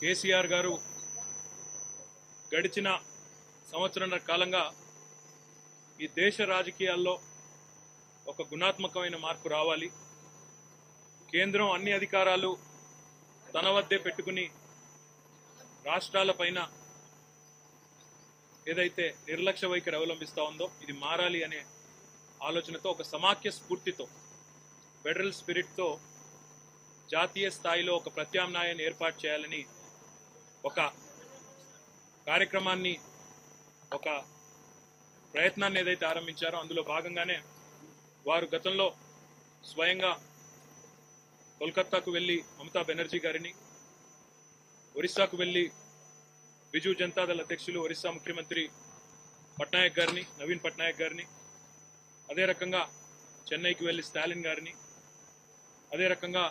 కేసీఆర్ గారు గడిచిన సంవత్సరంన్నర కాలంగా ఈ దేశ రాజకీయాల్లో ఒక గుణాత్మకమైన మార్పు రావాలి. కేంద్రం అన్ని అధికారాలు తన వద్దే పెట్టుకుని రాష్ట్రాలపైన ఏదైతే నిర్లక్ష్య వైఖరి అవలంబిస్తూ ఉందో ఇది మారాలి అనే ఆలోచనతో ఒక సమాఖ్య స్ఫూర్తితో ఫెడరల్ స్పిరిట్తో జాతీయ స్థాయిలో ఒక ప్రత్యామ్నాయాన్ని ఏర్పాటు చేయాలని ఒక కార్యక్రమాన్ని ఒక ప్రయత్నాన్ని ఏదైతే ఆరంభించారో అందులో భాగంగానే వారు గతంలో స్వయంగా కోల్కత్తాకు వెళ్ళి మమతా బెనర్జీ గారిని ఒరిస్సాకు వెళ్ళి బిజు జనతాదళ అధ్యక్షులు ఒరిస్సా ముఖ్యమంత్రి పట్నాయక్ గారిని నవీన్ పట్నాయక్ గారిని అదే రకంగా చెన్నైకి వెళ్ళి స్టాలిన్ గారిని అదే రకంగా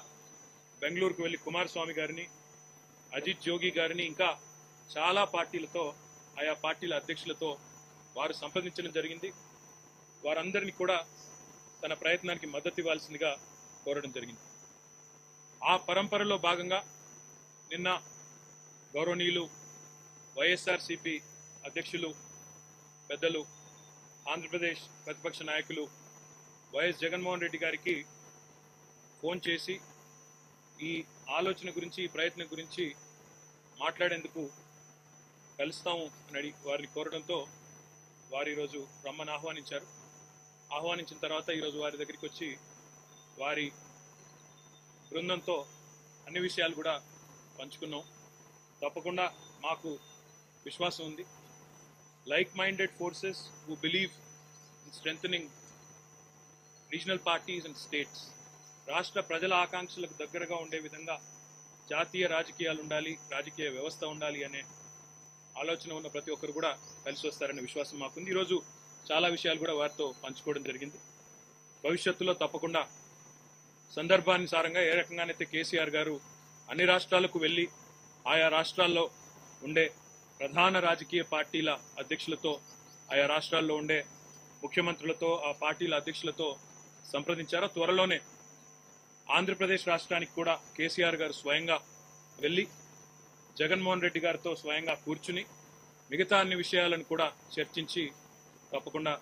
బెంగళూరుకు వెళ్ళి కుమారస్వామి గారిని అజిత్ జోగి గారిని ఇంకా చాలా పార్టీలతో ఆయా పార్టీల అధ్యక్షులతో వారు సంప్రదించడం జరిగింది. వారందరినీ కూడా తన ప్రయత్నానికి మద్దతు ఇవ్వాల్సిందిగా కోరడం జరిగింది. ఆ పరంపరలో భాగంగా నిన్న గౌరవనీయులు వైఎస్ఆర్సిపి అధ్యక్షులు పెద్దలు ఆంధ్రప్రదేశ్ ప్రతిపక్ష నాయకులు వైఎస్ జగన్మోహన్ రెడ్డి గారికి ఫోన్ చేసి ఈ ఆలోచన గురించి ప్రయత్నం గురించి మాట్లాడేందుకు కలుస్తాము అని వారిని కోరడంతో వారు ఈరోజు రమ్మని ఆహ్వానించారు. ఆహ్వానించిన తర్వాత ఈరోజు వారి దగ్గరికి వచ్చి వారి బృందంతో అన్ని విషయాలు కూడా పంచుకున్నాం. తప్పకుండా మాకు విశ్వాసం ఉంది. Like minded forces who believe in strong regional parties and states. రాష్ట్ర ప్రజల ఆకాంక్షలకు దగ్గరగా ఉండే విధంగా జాతీయ రాజకీయాలు ఉండాలి రాజకీయ వ్యవస్థ ఉండాలి అనే ఆలోచన ఉన్న ప్రతి ఒక్కరు కూడా కలిసి వస్తారనే విశ్వాసం మాకుంది. ఈరోజు చాలా విషయాలు కూడా వారితో పంచుకోవడం జరిగింది. భవిష్యత్తులో తప్పకుండా సందర్భానుసారంగా ఏ రకంగానైతే కేసీఆర్ గారు అన్ని రాష్ట్రాలకు వెళ్ళి ఆయా రాష్ట్రాల్లో ఉండే ప్రధాన రాజకీయ పార్టీల అధ్యక్షులతో ఆయా రాష్ట్రాల్లో ఉండే ముఖ్యమంత్రులతో ఆ పార్టీల అధ్యక్షులతో సంప్రదించారో? త్వరలోనే ఆంధ్రప్రదేశ్ రాష్ట్రానికి కూడా కేసీఆర్ గారు స్వయంగా వెళ్ళి జగన్మోహన్ రెడ్డి గారితో స్వయంగా కూర్చుని మిగతా అన్ని విషయాలను కూడా చర్చించి తప్పకుండా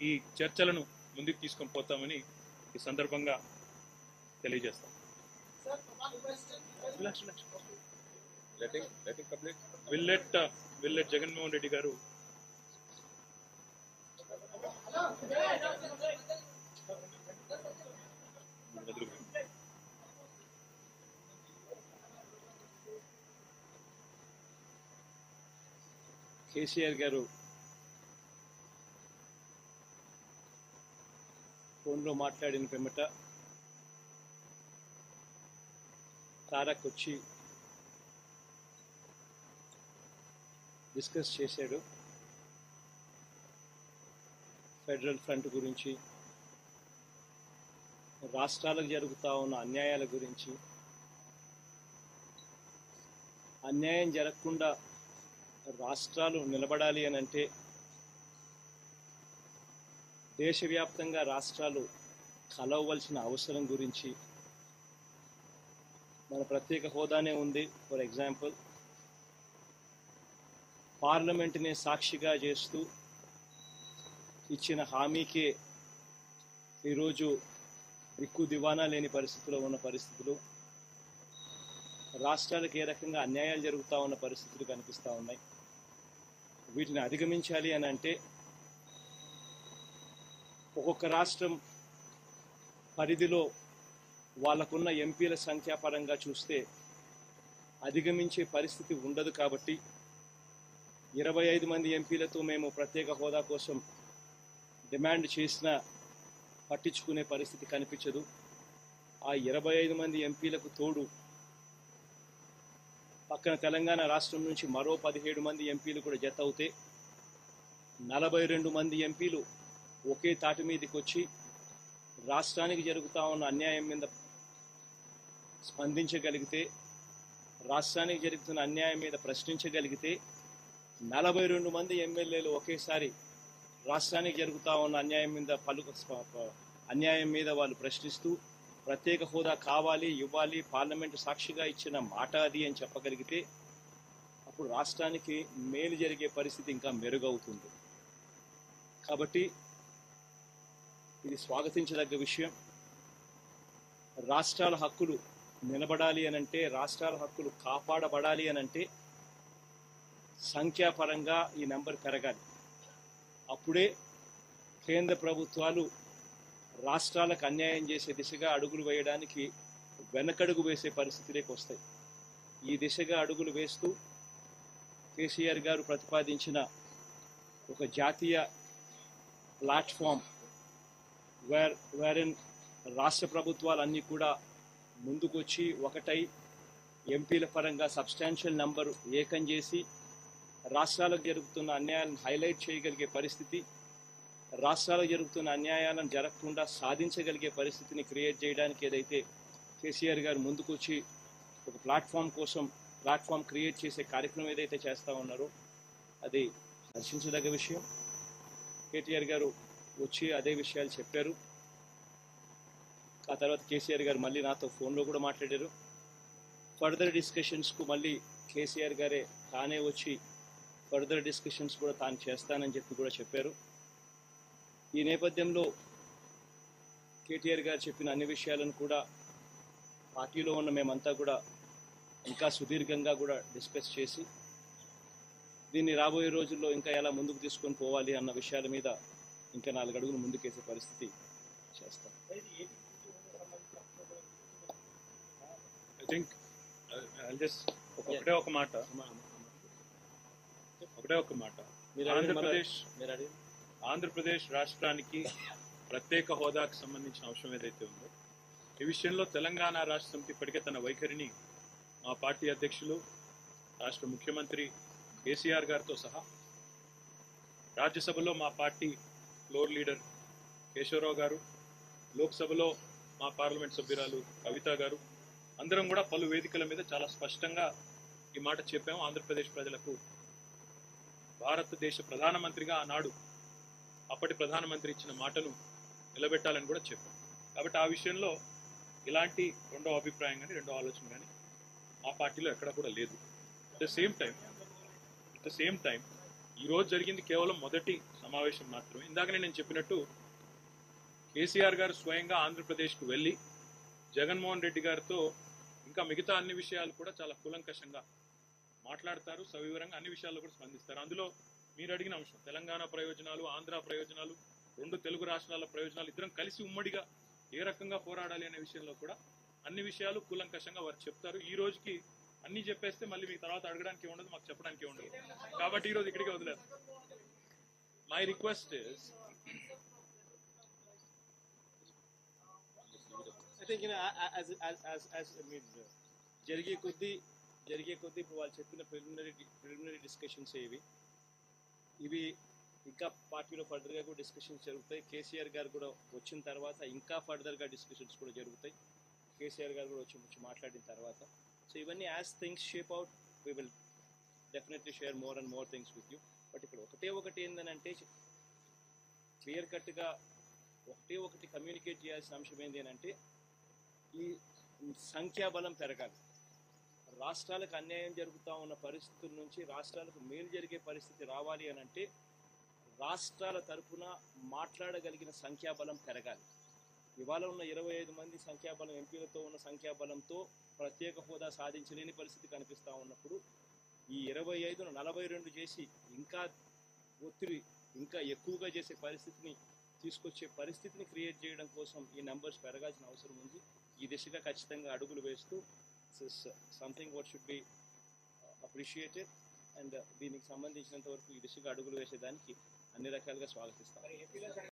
ఈ చర్చలను ముందుకు తీసుకొని పోతామని ఈ సందర్భంగా తెలియజేస్తాం. Will let will let Jaganmohan Reddy garu KCR garu ఫోన్లో మాట్లాడిన పిమ్మట తారక్ వచ్చి డిస్కస్ చేశాడు. ఫెడరల్ ఫ్రంట్ గురించి రాష్ట్రాలకు జరుగుతూ ఉన్న అన్యాయాల గురించి. అన్యాయం జరగకుండా రాష్ట్రాలు నిలబడాలి అని అంటే దేశవ్యాప్తంగా రాష్ట్రాలు కలవలసిన అవసరం గురించి మన ప్రత్యేక హోదానే ఉంది. ఫర్ ఎగ్జాంపుల్ పార్లమెంట్ని సాక్షిగా చేస్తూ ఇచ్చిన హామీకే ఈరోజు దిక్కు దివానా లేని పరిస్థితిలో ఉన్న పరిస్థితులు రాష్ట్రాలకు ఏ రకంగా అన్యాయాలు జరుగుతూ ఉన్న పరిస్థితులు కనిపిస్తూ ఉన్నాయి. వీటిని అధిగమించాలి అని అంటే ఒక్కొక్క రాష్ట్రం పరిధిలో వాళ్ళకున్న ఎంపీల సంఖ్యాపరంగా చూస్తే అధిగమించే పరిస్థితి ఉండదు కాబట్టి ఇరవై ఐదు మంది ఎంపీలతో మేము ప్రత్యేక హోదా కోసం డిమాండ్ చేసినా పట్టించుకునే పరిస్థితి కనిపించదు. ఆ ఇరవై ఐదు మంది ఎంపీలకు తోడు పక్కన తెలంగాణ రాష్ట్రం నుంచి మరో పదిహేడు మంది ఎంపీలు కూడా జత అవుతే నలభై రెండు మంది ఎంపీలు ఒకే తాటి మీదకి వచ్చి రాష్ట్రానికి జరుగుతూ ఉన్న అన్యాయం మీద స్పందించగలిగితే రాష్ట్రానికి జరుగుతున్న అన్యాయం మీద ప్రశ్నించగలిగితే నలభై రెండు మంది ఎమ్మెల్యేలు ఒకేసారి రాష్ట్రానికి జరుగుతూ ఉన్న అన్యాయం మీద పలు అన్యాయం మీద వాళ్ళు ప్రశ్నిస్తూ ప్రత్యేక హోదా కావాలి ఇవ్వాలి పార్లమెంట్ సాక్షిగా ఇచ్చిన మాట అది అని చెప్పగలిగితే అప్పుడు రాష్ట్రానికి మేలు జరిగే పరిస్థితి ఇంకా మెరుగవుతుంది. కాబట్టి ఇది స్వాగతించదగ్గ విషయం. రాష్ట్రాల హక్కులు నిలబడాలి అనంటే రాష్ట్రాల హక్కులు కాపాడబడాలి అనంటే సంఖ్యాపరంగా ఈ నెంబర్ పెరగాలి. అప్పుడే కేంద్ర ప్రభుత్వాలు రాష్ట్రాలకు అన్యాయం చేసే దిశగా అడుగులు వేయడానికి వెనకడుగు వేసే పరిస్థితిలోకి వస్తాయి. ఈ దిశగా అడుగులు వేస్తూ కేసీఆర్ గారు ప్రతిపాదించిన ఒక జాతీయ ప్లాట్ఫామ్ వేర్ వేరెన్ రాష్ట్ర ప్రభుత్వాలన్నీ కూడా ముందుకొచ్చి ఒకటై ఎంపీల పరంగా సబ్స్టాన్షియల్ నంబరు ఏకం చేసి రాష్ట్రాలకు జరుగుతున్న అన్యాయాలను హైలైట్ చేయగలిగే పరిస్థితి రాష్ట్రాల్లో జరుగుతున్న అన్యాయాలను జరగకుండా సాధించగలిగే పరిస్థితిని క్రియేట్ చేయడానికి ఏదైతే కేసీఆర్ గారు ముందుకొచ్చి ఒక ప్లాట్ఫామ్ కోసం ప్లాట్ఫామ్ క్రియేట్ చేసే కార్యక్రమం ఏదైతే చేస్తూ ఉన్నారో అది హర్షించదగ్గ విషయం. కేటీఆర్ గారు వచ్చి అదే విషయాలు చెప్పారు. ఆ తర్వాత కేసీఆర్ గారు మళ్ళీ నాతో ఫోన్లో కూడా మాట్లాడారు. ఫర్దర్ డిస్కషన్స్కు మళ్ళీ కేసీఆర్ గారే తానే వచ్చి ఫర్దర్ డిస్కషన్స్ కూడా తాను చేస్తానని చెప్పి కూడా చెప్పారు. ఈ నేపథ్యంలో కేటీఆర్ గారు చెప్పిన అన్ని విషయాలను కూడా పార్టీలో ఉన్న మేమంతా కూడా ఇంకా సుదీర్ఘంగా కూడా డిస్కస్ చేసి దీన్ని రాబోయే రోజుల్లో ఇంకా ఎలా ముందుకు తీసుకొని పోవాలి అన్న విషయాల మీద ఇంకా నాలుగు అడుగులు ముందుకేసే పరిస్థితి చేస్తాం. ఐ థింక్ జస్ట్ ఒకటే ఒక మాట. ఒకటే ఒక మాట. ఆంధ్రప్రదేశ్ ఆంధ్రప్రదేశ్ రాష్ట్రానికి ప్రత్యేక హోదాకు సంబంధించిన అంశం ఏదైతే ఉందో ఈ విషయంలో తెలంగాణ రాష్ట్ర సమితి ఇప్పటికే తన వైఖరిని మా పార్టీ అధ్యక్షులు రాష్ట్ర ముఖ్యమంత్రి కేసీఆర్ గారితో సహా రాజ్యసభలో మా పార్టీ ఫ్లోర్ లీడర్ కేశవరావు గారు లోక్సభలో మా పార్లమెంట్ సభ్యురాలు కవిత గారు అందరం కూడా పలు వేదికల మీద చాలా స్పష్టంగా ఈ మాట చెప్పాము. ఆంధ్రప్రదేశ్ ప్రజలకు భారతదేశ ప్రధానమంత్రిగా ఆనాడు అప్పటి ప్రధానమంత్రి ఇచ్చిన మాటను నిలబెట్టాలని కూడా చెప్పాం. కాబట్టి ఆ విషయంలో ఇలాంటి రెండో అభిప్రాయం కానీ రెండో ఆలోచన కానీ మా పార్టీలో ఎక్కడ కూడా లేదు. At the same time at the same time ఈరోజు జరిగింది కేవలం మొదటి సమావేశం మాత్రమే. ఇందాకనే నేను చెప్పినట్టు కేసీఆర్ గారు స్వయంగా ఆంధ్రప్రదేశ్కు వెళ్ళి జగన్మోహన్ రెడ్డి గారితో ఇంకా మిగతా అన్ని విషయాలు కూడా చాలా కూలంకషంగా మాట్లాడతారు సవివరంగా అన్ని విషయాల్లో కూడా స్పందిస్తారు. అందులో మీరు అడిగిన అంశం. తెలంగాణ ప్రయోజనాలు ఆంధ్ర ప్రయోజనాలు రెండు తెలుగు రాష్ట్రాల ప్రయోజనాలు ఇద్దరం కలిసి ఉమ్మడిగా ఏ రకంగా పోరాడాలి అనే విషయంలో కూడా అన్ని విషయాలు కూలంకషంగా వారు చెప్తారు. ఈ రోజుకి అన్ని చెప్పేస్తే మళ్ళీ మీ తర్వాత అడగడానికి ఉండదు మాకు చెప్పడానికి ఉండదు కాబట్టి ఈ రోజు ఇక్కడికి వదిలేదు my request is I think you know, as as as as I mean, జరిగే కొద్దీ జరిగే కొద్దీ ఇప్పుడు వాళ్ళు చెప్పిన ప్రిలిమినరీ ప్రిలిమినరీ డిస్కషన్స్ ఏవి ఇవి ఇంకా పార్టీలో ఫర్దర్గా కూడా డిస్కషన్స్ జరుగుతాయి. కేసీఆర్ గారు కూడా వచ్చిన తర్వాత ఇంకా ఫర్దర్గా డిస్కషన్స్ కూడా జరుగుతాయి. కేసీఆర్ గారు కూడా వచ్చి వచ్చి మాట్లాడిన తర్వాత. సో ఇవన్నీ as things shape out we will definitely share more and more things with you but ఇక్కడ ఒకటే ఒకటి ఏంటంటే క్లియర్ కట్గా ఒకటే ఒకటి కమ్యూనికేట్ చేయాల్సిన అంశం ఏంటి అని అంటే ఈ సంఖ్యాబలం పెరగాలి. రాష్ట్రాలకు అన్యాయం జరుగుతూ ఉన్న పరిస్థితుల నుంచి రాష్ట్రాలకు మేలు జరిగే పరిస్థితి రావాలి అని అంటే రాష్ట్రాల తరపున మాట్లాడగలిగిన సంఖ్యాబలం పెరగాలి. ఇవాళ ఉన్న ఇరవై ఐదు మంది సంఖ్యాబలం ఎంపీలతో ఉన్న సంఖ్యాబలంతో ప్రత్యేక హోదా సాధించలేని పరిస్థితి కనిపిస్తూ ఉన్నప్పుడు ఈ ఇరవై ఐదును నలభై రెండు చేసి ఇంకా ఒత్తిడి ఇంకా ఎక్కువగా చేసే పరిస్థితిని తీసుకొచ్చే పరిస్థితిని క్రియేట్ చేయడం కోసం ఈ నెంబర్స్ పెరగాల్సిన అవసరం ఉంది. ఈ దిశగా ఖచ్చితంగా అడుగులు వేస్తూ something what should be appreciated and దీనికి సంబంధించినంత వరకు ఈ దిశగా అడుగులు వేసేదానికి అన్ని రకాలుగా స్వాగతిస్తాం.